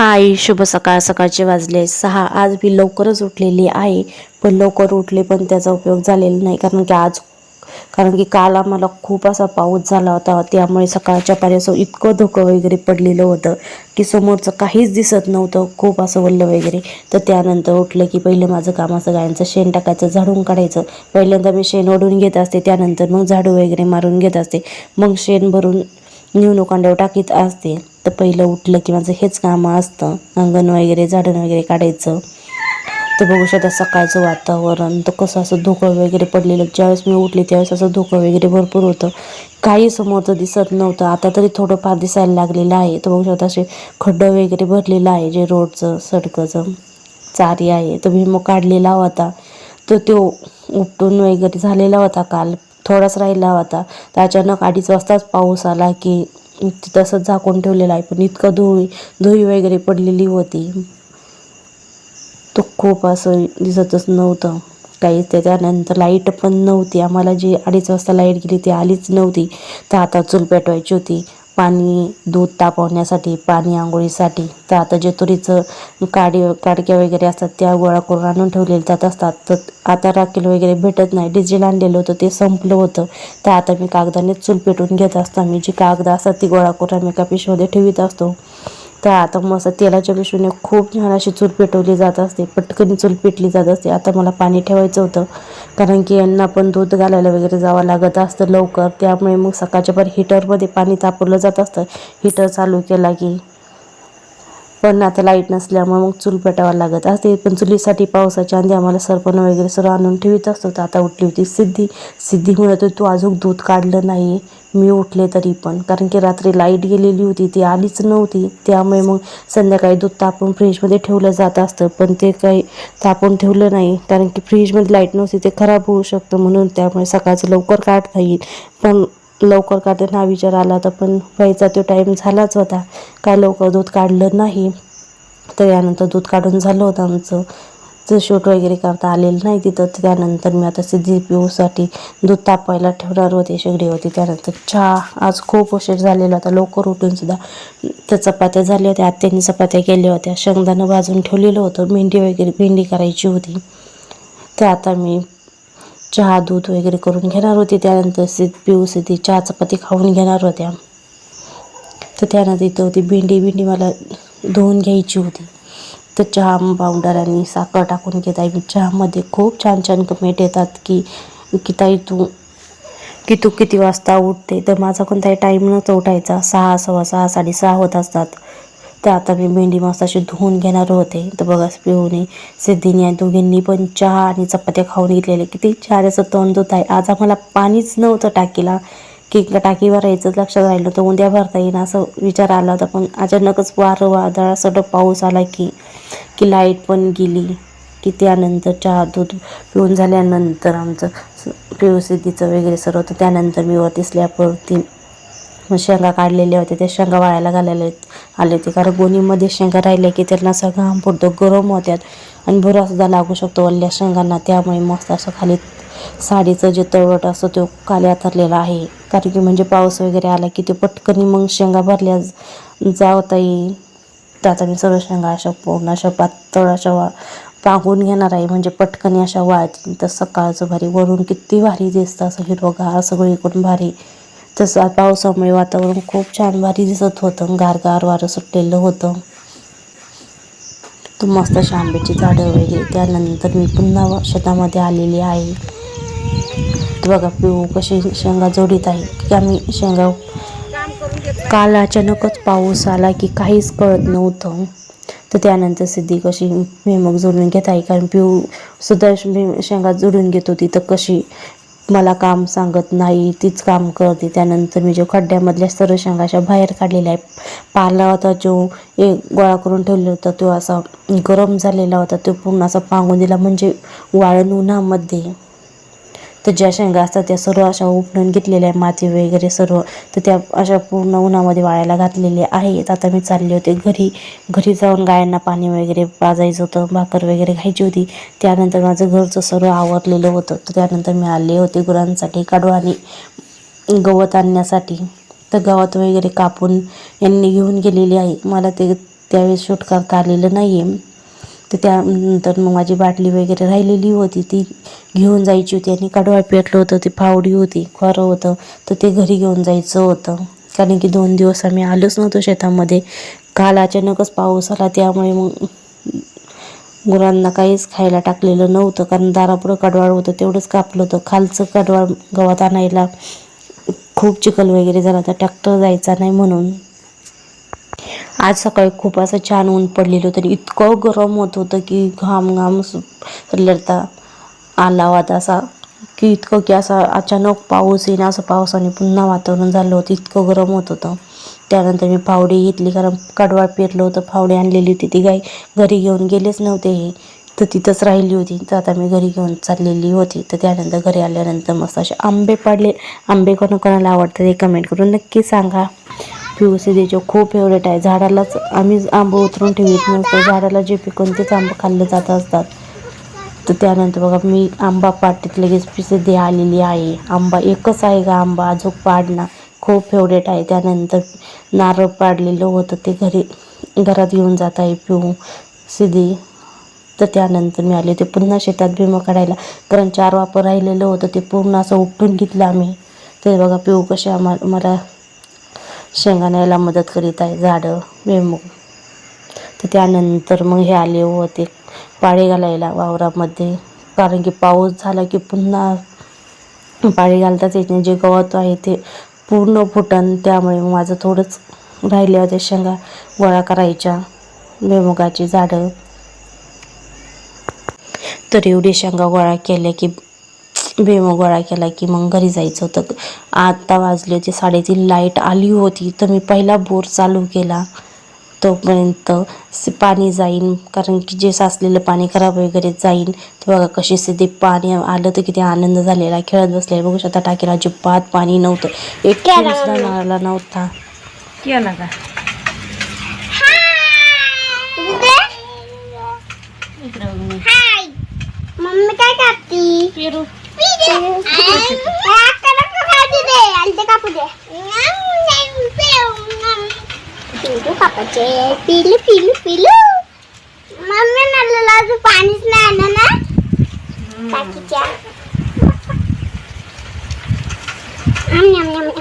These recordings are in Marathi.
हाय शुभ सकाळ सकाळचे वाजले सहा आज मी लवकरच उठलेली आहे पण लवकर उठले पण त्याचा उपयोग झालेला नाही कारण की आज कारण की काल आम्हाला खूप असा पाऊस झाला होता त्यामुळे सकाळच्या पारी असं इतकं धुकं वगैरे पडलेलं होतं की समोरचं काहीच दिसत नव्हतं खूप असं वल्लं वगैरे. तर त्यानंतर उठलं की पहिलं माझं काम असं गायांचं शेण टाकायचं झाडून काढायचं. पहिल्यांदा मी शेण ओढून घेत असते त्यानंतर मग झाडू वगैरे मारून घेत असते. मग शेण भरून नेऊन टाकीत असते तर पहिलं उठलं की माझं हेच कामं असतं. अंगण वगैरे झाडण वगैरे काढायचं. तर बघू शकता सकाळचं वातावरण. तर कसं असं धुकं वगैरे पडलेलं. ज्यावेळेस मी उठले त्यावेळेस असं धुकं वगैरे भरपूर होतं. काही समोरचं दिसत नव्हतं. आता तरी थोडंफार दिसायला लागलेलं आहे. तर बघू शकता असे खड्डं वगैरे भरलेलं आहे जे रोडचं सडकचं. चारी आहे. तर मी मग काढलेला होता. तर तो उपटून वगैरे झालेला होता काल. थोडाच राहिला होता. तर अचानक अडीच वाजताच पाऊस आला की तसंच झाकून ठेवलेला आहे. पण इतकं धुळी धुळी वगैरे पडलेली होती. तो खूप असं दिसतच नव्हतं. काही त्याच्यानंतर लाइट पण नव्हती. आम्हाला जी अडीच वाजता लाइट गेली ती आलीच नव्हती. तर आता चूल पेटवायची होती. पाणी दूध तापवण्यासाठी पाणी आंघोळीसाठी. तर आता जे तुरीचं काडी काडक्या वगैरे असतात त्या गोळा करून आणून ठेवलेले जात असतात. तर आता राखेल वगैरे भेटत नाही. डिझेल आणलेलं होतं ते संपलं होतं. तर आता मी कागदाने चूल पेटून घेत असतो. मी जी कागद असतात ती गोळा करून आम्ही एका पिशवीमध्ये ठेवीत असतो. तर आता मस्त तेलाच्या पिशवीने खूप छान अशी चूल पेटवली जात असते. पटकन चूल पेटली जात असते. आता मला पाणी ठेवायचं होतं. कारण की यांना पण दूध घालायला वगैरे जावं लागत असतं लवकर. त्यामुळे मग सकाळच्या पर हिटरमध्ये पाणी तापवलं जात असतं. हिटर चालू केला की पण आता लाइट नसल्यामुळे मग चूल पेटावं लागत असते. पण चुलीसाठी पावसाच्या आधी आम्हाला सरपण वगैरे सर्व आणून ठेवीत असतो. तर आता उठली होती सिद्धी. सिद्धी म्हणत होती तू अजून दूध काढलं नाही मी उठले तरी पण. कारण की रात्री लाइट गेलेली होती ती आलीच नव्हती. त्यामुळे मग संध्याकाळी दूध तापून फ्रीजमध्ये ठेवलं जात असतं. पण ते काही तापून ठेवलं नाही. कारण की फ्रीजमध्ये लाइट नव्हती ते खराब होऊ शकतं म्हणून त्यामुळे सकाळचं लवकर काढता येईल. पण लवकर काढताना हा विचार आला होता पण व्हायचा तो टाईम झालाच होता. काय लवकर दूध काढलं नाही? तर यानंतर दूध काढून झालं होतं आमचं. जर शूट वगैरे करता आलेलं नाही तिथं. त्यानंतर मी आता सिद्धी पिऊसाठी दूध तापवायला ठेवणार होते शेगडी होती. त्यानंतर चहा. आज खूप उशीर झालेला होता. लवकर उठून सुद्धा त्या चपात्या झाल्या होत्या. आत्याने चपात्या केल्या होत्या. शेंगदाणं भाजून ठेवलेलं होतं. भेंडी वगैरे भेंडी करायची होती. तर आता मी चहा दूध वगैरे करून घेणार होती. त्यानंतर सिद्ध पिऊ सिद्धी चहा चपाती खाऊन घेणार होत्या. तर त्यानंतर इथं होती भेंडी भेंडी मला धुवून घ्यायची होती. तर चहा पावडर आणि साखर टाकून घेत आहे. मी चहामध्ये खूप छान छान कमेंट येतात की की ताई तू की तू किती वाजता उठते? तर माझा कोणताही टाईम नव्हता उठायचा. सहा सव्वा सहा साडेसहा होत असतात. तर आता मी भेंडी मस्त अशी धुवून घेणार होते. तर बघा पिऊने सिद्धीने या दोघींनी पण चहा आणि चपात्या खाऊन घेतलेले किती चार असं तोंड होत आहे. आज आम्हाला पाणीच नव्हतं टाकीला. की टाकीवर यायचं लक्षात राहिलं तर उद्या भरता येईल असं विचार आला होता. पण अचानकच वारं वादळ असं पाऊस आला की की लाइट पण गेली. की त्यानंतर चहा दूध पिऊन झाल्यानंतर आमचं पिवसिद्धीचं वगैरे सर्व. होतं त्यानंतर मी वरती स्लॅबवरती शेंगा काढलेल्या होत्या. त्या शेंगा वाळायला घालायला आले होते. कारण गोणीमध्ये शेंगा राहिल्या की त्यांना असं घाम पडतो गरम होत्यात. आणि भुरासुद्धा लागू शकतो वल्ल्या शेंगांना. त्यामुळे मस्त असं खाली साडीचं जे तळवट असतो तो खाली आथरलेला आहे. कारण की म्हणजे पाऊस वगैरे आला की ते पटकनी मग शेंगा भरल्या जावता येईल त्यात आम्ही मी सर्व शेंगा अशा पूर्ण अशा पातळ अशा वा पागून घेणार आहे. म्हणजे पटकनी अशा वाळतील. तर सकाळचं भारी वरून किती भारी दिसतं असं हिरवगार सगळीकडून भारी. तसं पावसामुळे वातावरण खूप छान भारी दिसत होतं. गारगार वारं सुटलेलं होतं. तर मस्त अशी आंब्याची झाडं वगैरे त्यानंतर मी पुन्हा शेतामध्ये आलेली आहे. तर बघा पिऊ कशी शेंगा जोडीत आहे. की आम्ही शेंगा काल अचानकच पाऊस आला की काहीच कळत नव्हतं. तर त्यानंतर सिद्धी कशी मेमक जोडून घेत आहे. कारण पिऊ सुद्धा शेंगा जोडून घेत होती. तर कशी मला काम सांगत नाही तीच काम करते. त्यानंतर मी जो खड्ड्यामधल्या सर्व बाहेर काढलेला आहे पाला होता जो एक गोळा करून ठेवला होता तो असा गरम झालेला होता तो पूर्ण असा पांगून दिला म्हणजे वाळण उन्हामध्ये तर ज्या शेंगा असतात त्या सर्व अशा उपटून घेतलेल्या आहे माती वगैरे सर्व. तर त्या अशा पूर्ण उन्हामध्ये वाळायला घातलेल्या आहेत. आता मी चालले होते घरी. घरी जाऊन गायांना पाणी वगैरे पाजायचं होतं. भाकर वगैरे खायची होती. त्यानंतर माझं घरचं सर्व आवरलेलं होतं. तर त्यानंतर मी आले होते गुरांसाठी काढू आणि गवत आणण्यासाठी. तर गवत वगैरे कापून यांनी घेऊन गेलेली आहे. मला ते त्यावेळेस शूट करता आलेलं नाही आहे तर त्यानंतर मग माझी बाटली वगैरे राहिलेली होती ती घेऊन जायची होती आणि कडवा पेटलं होतं ती फावडी होती खरं होतं तर ते घरी घेऊन जायचं होतं. कारण की दोन दिवस आम्ही आलोच नव्हतो शेतामध्ये. काल अचानकच पाऊस आला त्यामुळे मग गुरांना काहीच खायला टाकलेलं नव्हतं. कारण दारापुढं कडवाळ होतं तेवढंच कापलं होतं. खालचं कडवाळ गवत आणायला खूप चिखल वगैरे झाला तर ट्रॅक्टर जायचा नाही म्हणून. आज सकाळी खूप असं छान ऊन पडलेलं होतं आणि इतकं गरम होत होतं की घाम घाम लढता आला होता असा. की इतकं की असा अचानक पाऊस येईन असं पावसाने पुन्हा वातावरण झालं होतं इतकं गरम होत होतं. त्यानंतर मी फावडी घेतली कारण कडवाळ पेरलं होतं फावडी आणलेली होती ती काही घरी घेऊन गेलेच नव्हते हे. तर तिथंच राहिली होती. तर आता मी घरी घेऊन चाललेली होती. तर त्यानंतर घरी आल्यानंतर मस्त असे आंबे पाडले. आंबे कोणा कोणाला आवडतात हे कमेंट करून नक्की सांगा. पिऊ सिद्धीचे खूप फेवरेट आहे. झाडालाच आम्ही आंबं उतरून ठेवत नसतो. झाडाला जे पिकून तेच आंबं खाल्ले जात असतात. तर त्यानंतर बघा मी आंबा पाटीत लगेच प्रसिद्धी आलेली आहे. आंबा एकच आहे का आंबा अजून पाडणं खूप फेवरेट आहे. त्यानंतर नारळ पाडलेलं होतं ते घरी घरात घेऊन जात आहे पिऊ सिद्धी तर त्यानंतर मी आले ते पुन्हा शेतात भीमा काढायला. कारण चार वापर राहिलेलं होतं ते पूर्ण असं उपटून घेतलं आम्ही. ते बघा पिऊ कसे आम्हाला मला शेंगा न्यायला मदत करीत आहे झाडं भुईमूग तर त्यानंतर मग हे आले होते पाळी घालायला वावरामध्ये. कारण की पाऊस झाला की पुन्हा पाळी घालताच येत नाही. जे गवत आहे ते पूर्ण फुटन त्यामुळे मग माझं थोडंच राहिले होते शेंगा गोळा करायच्या. भुईमुगाची झाडं. तर एवढी शेंगा गोळा केल्या की भुईमुग गोळा केला की मग घरी जायचं होतं. आता वाजले होते साडेतीन लाइट आली होती तर मी पहिला बोर चालू केला. तोपर्यंत स- पाणी जाईन कारण की जे साचलेलं पाणी खराब वगैरे जाईन ते बघा कशी सिद्धी पाणी आलं तर किती आनंद झालेला खेळत बसले बघू शकता टाकीला अजिबात पाणी नव्हतं. एक नळाला नव्हता. मम्मी काय करती? पिलू कापाचे पिलू पिलू पिलू मम्मी मला अजून पाणीच नाही आलं ना टाकीच्या आम, न्याम, न्याम, न्याम.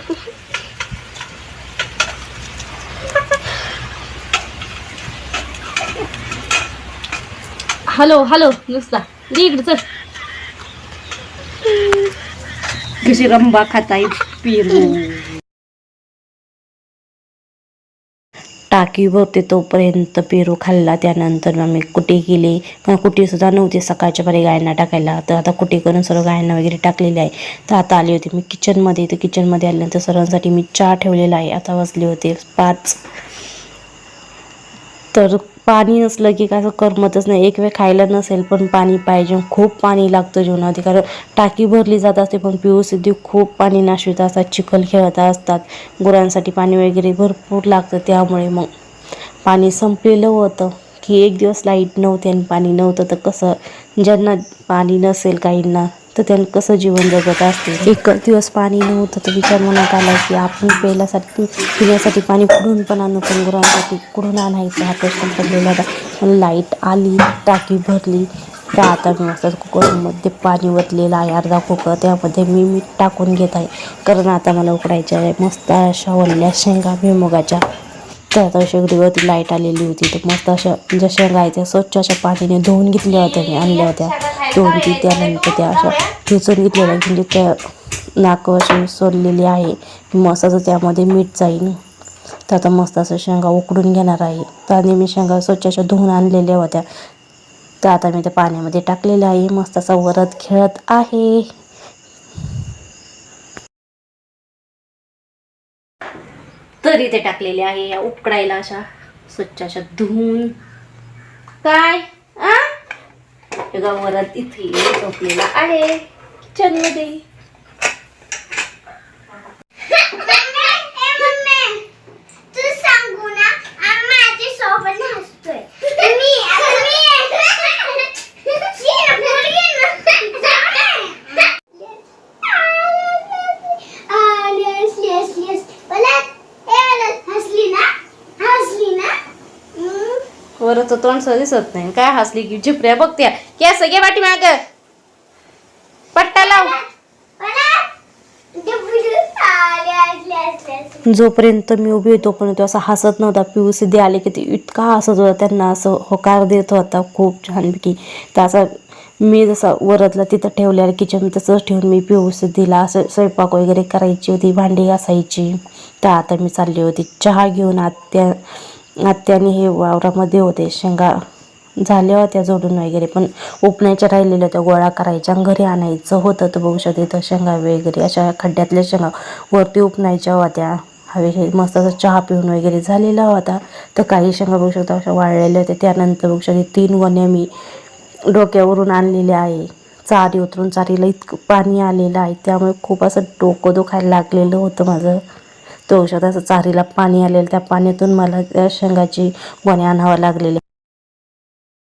हॅलो हॅलो नुसता दे इकडे चल कशी रंबा खाताय पेरू टाकी होते तोपर्यंत पेरू खाल्ला. त्यानंतर आम्ही कुटी केली पण कुटीसुद्धा नव्हती. सकाळच्या बरे गायांना टाकायला. तर आता कुटी करून सर्व गायांना वगैरे टाकलेली आहे. तर आता आली होती मी किचनमध्ये तर किचनमध्ये आल्यानंतर सर्वांसाठी मी चहा ठेवलेला आहे. आता वाजले होते पाच. तर पाणी नसलं की कसं करमतच नाही. एक वेळ खायला नसेल पण पाणी पाहिजे. खूप पाणी लागतं जेवणामध्ये कारण टाकी भरली जात असते पण पिऊ सिद्धी खूप पाणी नाशवित असतात. चिखल खेळत असतात. गुरांसाठी पाणी वगैरे भरपूर लागतं. त्यामुळे मग पाणी संपलेलं होतं की एक दिवस लाइट नव्हती आणि पाणी नव्हतं. तर कसं? ज्यांना पाणी नसेल काहींना तर त्यांना कसं जीवन जगत असते एक दिवस पाणी नव्हतं तर विचार मनात आला की आपण प्यायल्यासाठी पिण्यासाठी पाणी कुठून पण आणू पण गुरांसाठी कुठून आणायचं? हा प्रश्न पडलेला होता. पण लाइट आली टाकी भरली. तर आता मी मस्त कुकरमध्ये पाणी ओतलेलं आहे अर्धा कुकर. त्यामध्ये मी मीठ टाकून घेत आहे. कारण आता मला उकडायच्या आहे. मस्त अशा वल्ल्या शेंगा भुईमुगाच्या तर आता शेगडीवरती लाइट आलेली होती. तर मस्त अशा ज्या शेंगा आहेत त्या स्वच्छ अशा पाण्याने धुवून घेतल्या होत्या मी आणल्या होत्या. दोन ती त्यानंतर त्या अशा ठेचून घेतलेल्या म्हणजे त्या नाक अशी सोडलेली आहे. मस्त असं त्यामध्ये मीठ जाईल. तर आता मस्त असं शेंगा उकडून घेणार आहे. तर आणि मी शेंगा स्वच्छ अशा धुवून आणलेल्या होत्या. तर आता मी त्या पाण्यामध्ये टाकलेल्या आहे. मस्त असा वरत खेळत आहे. तर इथे टाकलेले आहे? या उकडायला अशा स्वच्छ अशा धुवून. काय? आ? वरत वरात इथे झोपलेला आहे. किचनमध्ये तू सांगू ना आम्ही माझ्या सोबत हसतोय मी आता मी ये ना, पुढे ये ना. आली, हसली, हसली, हसली. बोला, ए, बोला, हसली ना हसली ना हम्म. वरचं तोंड सुद्धा दिसत नाही. काय हसली की झिपऱ्या बघत्या. असं घे पाठी माग पट्टा लाव. जोपर्यंत मी उभी होतो पण तो असा हसत नव्हता. पिऊ सिद्धे आले की ते इतका हसत होता. त्यांना असं होकार देत होता खूप छानपैकी. त्याचा मी जसा वरतला तिथं ठेवलेलं किचन तसंच ठेवून मी पिऊस दिला असं स्वयंपाक वगैरे करायची होती भांडी घासायची. तर आता मी चालली होती. चहा घेऊन आत्या आत्याने हे वावरामध्ये होते. शेंगा झाल्या होत्या जोडून वगैरे पण उपण्याच्या राहिलेल्या त्या गोळा करायच्या घरी आणायचं होतं तर बघू शकते तर शेंगा वगैरे अशा खड्ड्यातल्या शेंगा वरती उपणायच्या होत्या. हवे मस्त असा चहा पिऊन वगैरे झालेला होता. तर काही शेंगा बघू शकता अशा वाळलेल्या होत्या. त्यानंतर बघू शकते तीन वण्या मी डोक्यावरून आणलेल्या आहे. चारी उतरून चारीला इतकं पाणी आलेलं आहे. त्यामुळे खूप असं डोकं दुखायला लागलेलं होतं माझं. तो औषध चारीला पाणी आलेलं त्या पाण्यातून मला त्या शेंगाची गोण्या आणावं लागलेले